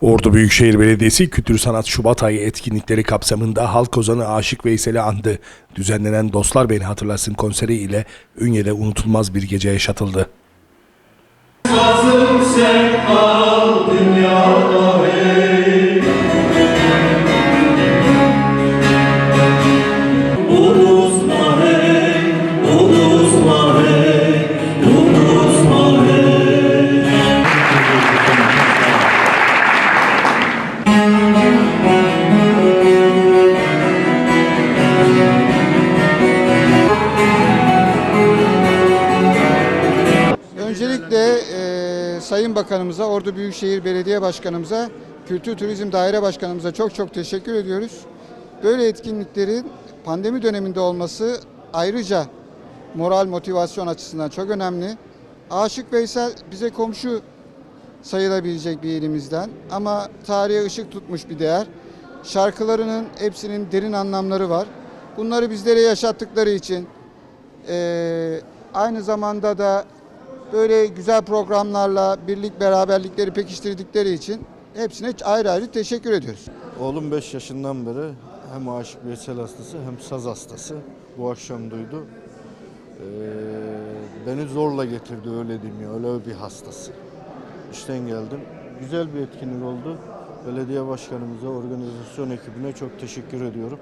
Ordu Büyükşehir Belediyesi Kültür Sanat Şubat ayı etkinlikleri kapsamında halk ozanı Aşık Veysel'i andı. Düzenlenen Dostlar Beni Hatırlasın konseri ile Ünye'de unutulmaz bir gece yaşatıldı. Öncelikle e, Sayın Bakanımıza, Ordu Büyükşehir Belediye Başkanımıza, Kültür Turizm Daire Başkanımıza çok çok teşekkür ediyoruz. Böyle etkinliklerin pandemi döneminde olması ayrıca moral motivasyon açısından çok önemli. Aşık Veysel bize komşu sayılabilecek bir ilimizden ama tarihe ışık tutmuş bir değer. Şarkılarının hepsinin derin anlamları var. Bunları bizlere yaşattıkları için eee, aynı zamanda da böyle güzel programlarla birlik beraberlikleri pekiştirdikleri için hepsine ayrı ayrı teşekkür ediyoruz. Oğlum 5 yaşından beri hem Aşık Veysel hastası hem saz hastası. Bu akşam duydu. Ee, beni zorla getirdi öyle diyeyim ya. Öyle bir hastası. İşten geldim. Güzel bir etkinlik oldu. Belediye başkanımıza, organizasyon ekibine çok teşekkür ediyorum.